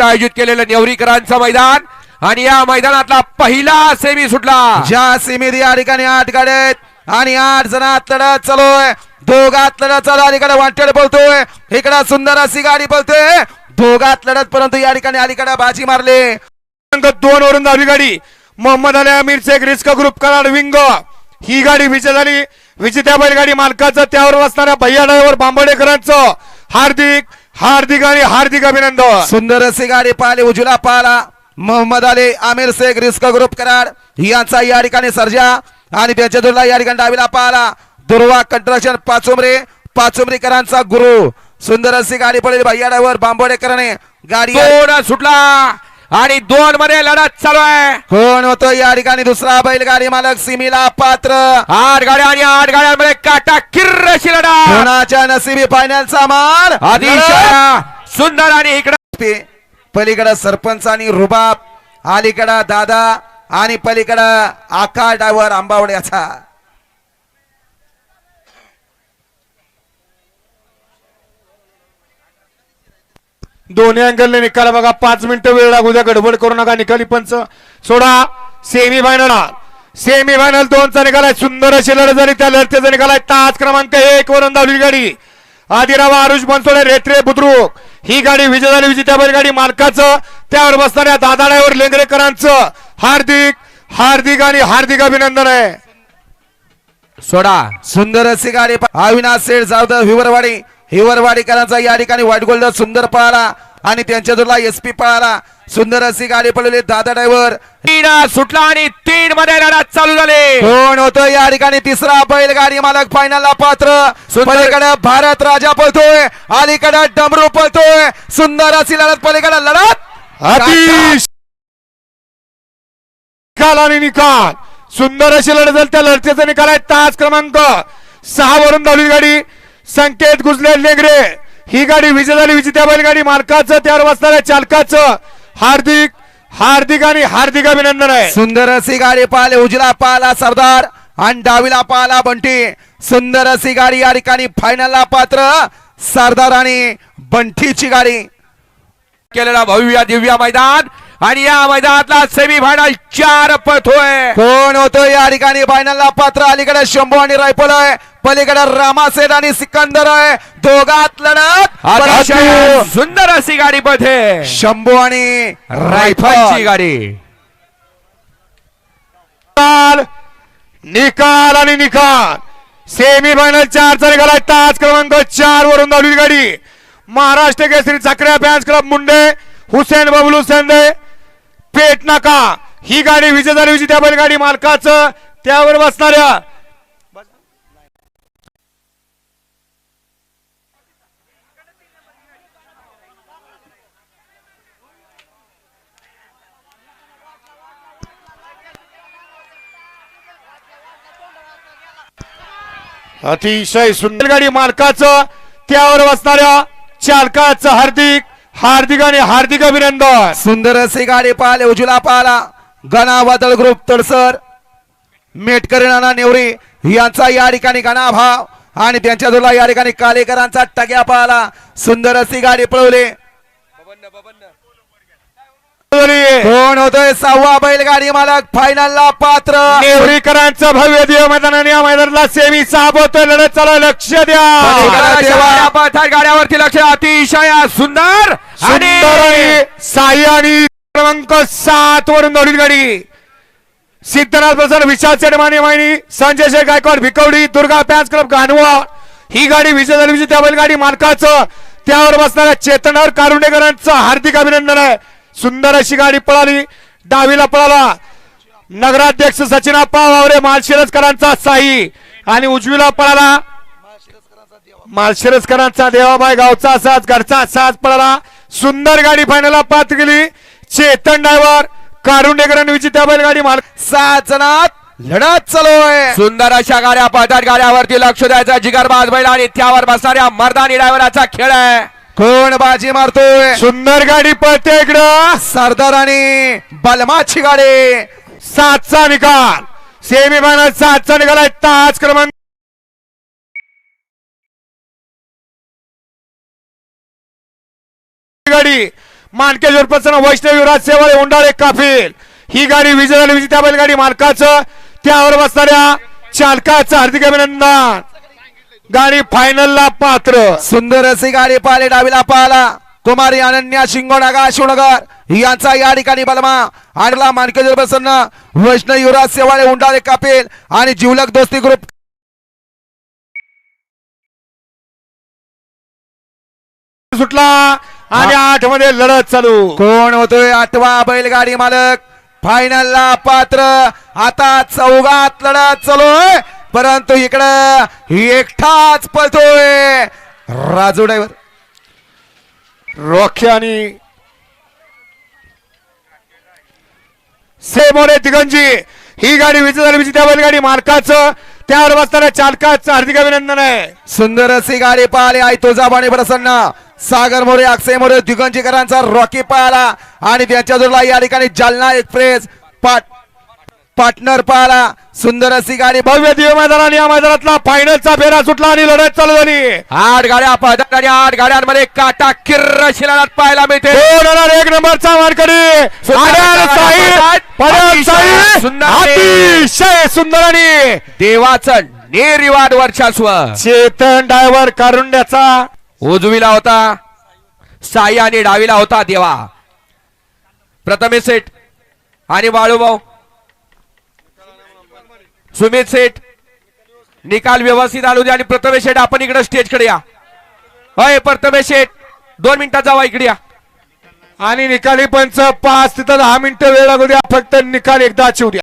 आयोजित केलेलं नेवरीकरांचं मैदान. आणि या मैदानातला पहिला सेमी सुटला. ज्या सीमेत या ठिकाणी आठ गाड्या आहेत आणि आठ जणात लढत चालू आहे दोघात लढत चालू. अलीकडे वाटेड बोलतोय इकडे सुंदर अशी गाडी बोलतोय दोघात लढत परंतु या ठिकाणी अलीकडे बाजी मारली. दोन वरून धावली गाडी. Mohammad Ali Amir Shaikh risk group Karad wing. ही गाडी विजय झाली. विजेत्या बैलगाडी मालकाचं त्यावर बसणाऱ्या भैया ड्रायव्हर बांबडेकरांचं हार्दिक हार्दिक आणि हार्दिक अभिनंदन. सुंदर अशी गाडी पाहिली उजला पाहला. Mohammad Ali Aamir Shaikh risk group Karad. यांचा या ठिकाणी सर्जा. आणि त्याच्या दुर्ला या ठिकाणी डावीला पाहला. दुर्वा कंस्ट्रक्शन पाचुमरे. पाचुमरीकरांचा गुरु. सुंदर अशी गाडी पडली भैया ड्रायव्हर बांबोडेकरांनी. गाडी सुटला. आणि दोन मध्ये लढत चालू आहे. कोण होतो? या ठिकाणी दुसरा बैलगाडी मालक सिमीला पात्र. आठ गाड्या आणि आठ गाड्यांमध्ये काटा लढा कोणाच्या नसिबी फायनलचा मार. अतिशय सुंदर आणि इकडे. पलीकडं सरपंच आणि रुबाब अलीकडं दादा आणि पलीकडं आकार डायव्हर आंबावडे याचा दोन्ही अँगलने निकाल बघा. पाच मिनिटं वेळ लागू द्या. गडबड करू नका. निकाली पंच. सोडा. सेमी फायनल सेमी फायनल दोनचा निघालाय सुंदर अशी लढत झाली. त्या लढतीचा निघालाय तास क्रमांक एक वरून धावली गाडी. आदिरावा आरुष बनसोडे रेत्रे बुद्रुक. ही गाडी विजय झाली. विजेत्या गाडी मालकाचं. त्यावर बसणाऱ्या दादाड्यावर लेंगरेकरांचं. हार्दिक हार्दिक आणि हार्दिक अभिनंदन आहे. सोडा. सुंदर अशी गाडी अविनाश सेठ जावद हिवरवाडी. हिवरवाडीकरांचा या ठिकाणी व्हाईट गोल्ड सुंदर पळाला. आणि त्यांच्या जोडला एस पी पळाला. सुंदर अशी गाडी पळवली. दादा ड्रायव्हर तीन सुटला आणि तीन मध्ये लढत चालू झाली. कोण होतो? या ठिकाणी तिसरा बैलगाडी मालक फायनलला पात्र. पलीकडे भारत राजा पळतोय. अलीकडे डमरू पळतोय. सुंदर अशी लढत पलीकडे लढत. अतिश निकाल आणि निकाल. सुंदर अशी लढत झाली. त्या लढतीचा निकाल आहे तास क्रमांक सहा वरून धावली गाडी. संकेत गुजले लेगरे ही गाडी विजय झाली विजेत्या बैलगाडी मालकाचं त्यावर बसणाऱ्या चालकाचं. हार्दिक हार्दिक आणि हार्दिक अभिनंदन आहे. सुंदर अशी गाडी पाहिले उजला पाहला सरदार आणि डावीला पाहला बंटी. सुंदर अशी गाडी या ठिकाणी फायनलला पात्र सरदार आणि बंटीची गाडी केलेला भव्य दिव्य मैदान. आणि या मैदानातला सेमी फायनल चार पळतोय कोण होतो या ठिकाणी फायनलला पात्र? अलीकडे शंभू आणि रायफल आहे. पलीकडे रामासेठ आणि सिकंदर आहे. दोघात लढत परंतु सुंदर अशी गाडी पळते शंभू आणि रायफलची रायफल गाडी. निकाल आणि निकाल. सेमी फायनल चारचा निकाल आहे तास क्रमांक चार वरून धावली गाडी. महाराष्ट्र केसरी चकड्या फॅन्स क्लब मुंडे हुसेन बबलू संदे. पेट नाका. ही गाडी विजय झाली विजेत्या बैलगाडी मालकाचं. त्यावर बसणाऱ्या अतिशय सुंदर गाडी मालकाचं. त्यावर बसणाऱ्या चालकाचं हार्दिक हार्दिक आणि हार्दिक अभिनंदन. सुंदर असे गाडी पाहिले उजला पाहला गणा वादळ ग्रुप तडसर. मेटकरी नाना नेवरे यांचा या ठिकाणी गणाभाव आणि त्यांच्या जोडला या ठिकाणी कालेकरांचा टग्या पाहला सुंदर अशी गाडी पळवले. कोण होतोय सहावा बैलगाडी मालक? फायनलला पात्र. नेवरीकरांचं भव्य देव मैदानाने या मैदानाला सेमी साब होतोय लढत चालू. लक्ष द्या. गाड्यावरती लक्ष. अतिशय सुंदर सुंदर आणि आणि क्रमांक सात वरून दौडील गाडी. सिद्धनाथ प्रसाद विशाल चेडमाने मायनी संजय शेख गायकवाड भिकवडी दुर्गा पॅन्स क्लब गानवा ही गाडी विजय झाली. विजय त्या बैलगाडी मालकाचं. त्यावर बसणाऱ्या चेतनावर कारुंडेकरांचं हार्दिक अभिनंदन आहे. सुंदर अशी गाडी पळाली. डावीला पळाला. नगराध्यक्ष सचिनाप्पा वावरे मालशिरसकरांचा साई. आणि उजवीला पळाला. मालशिरसकरांचा देवाबाई गावचा साज घरचा साज पळाला. सुंदर गाडी फायनलला पात्र गेली चेतन ड्रायव्हर कारुंडेकरांनी विजेत्या बैलगाडी माल सात जणात लढत चालू आहे. सुंदर अशा गाड्या पळतात गाड्यावरती लक्ष द्यायचं. जिगरबाज बैल आणि त्यावर बसणाऱ्या मर्दानी ड्रायव्हराचा खेळ आहे. कोण बाजी मारतोय? सुंदर गाडी पळते इकडं. सरदार आणि बलमाची गाडी. सातचा निकाल. सेमी फायनल सातचा निकाल आहे. ताज क्रमांक गाडी. मानकेश्वर प्रसन्न वैष्णव युवराज सेवळे उंडाळे काफिल. ही गाडी विजय झाली विजय त्या बैलगाडी मालकाचं. त्यावर बसणाऱ्या चालकाचं हार्दिक अभिनंदन. गाडी फायनलला पात्र. सुंदर अशी गाडी पाहिले डावीला पाहला कुमारी अनन्या शिंगोनागा शिवनगर यांचा या ठिकाणी बलमा. आणला मानकेजर प्रसन्न वैष्णव युवराज सेवाळे उंडाळे कापेल आणि जिवलक दोस्ती ग्रुप सुटला आणि आठमध्ये लढत चालू. कोण होतोय आठवा बैलगाडी मालक? फायनलला पात्र. आता चौघात लढत चालूय परंतु इकडं एकटाच पळतोय. राजू ड्रायव्हर. रोखे आणि सेमोरे दिगंजी. ही गाडी विजय झाली विजय त्या बैलगाडी मालकाचं त्यावर बसणाऱ्या चालकाचं हार्दिक अभिनंदन आहे. सुंदर अशी गाडी पाहिली आई तुळजाबाणी प्रसन्न सागर मोरे अक्षय मोरे दिगंजीकरांचा रॉकी पाहिला आणि त्यांच्या जोडला या ठिकाणी जालना एक्सप्रेस पाट पार्टनर पाहिला सुंदर अशी गाडी. भव्य दिव्य मैदानाने या मैदानातला फायनलचा फेरा सुटला आणि लढत चालू झाली. आठ गाड्या आणि आठ गाड्यांमध्ये काटा किर्र शिलात पाहायला मिळते. हजार एक नंबरचा सुंदर. अतिशय सुंदर आणि देवाचं निर्विवाद वर्चस्व. चेतन डायव्हर कारुंड्याचा. उजवीला होता. साई आणि डावीला होता देवा. प्रथमेश सेठ आणि बाळूभाऊ. सुमित सेठ निकाल व्यवस्थित आलो दे आणि प्रथमेश शेठ आपण इकडे स्टेजकडे या. होय प्रथमेश शेठ दोन मिनिटात जावा इकडे या. आणि निकाली पंच पाच तिथं दहा मिनिटं वेळ लागू द्या फक्त निकाल एकदा चिव द्या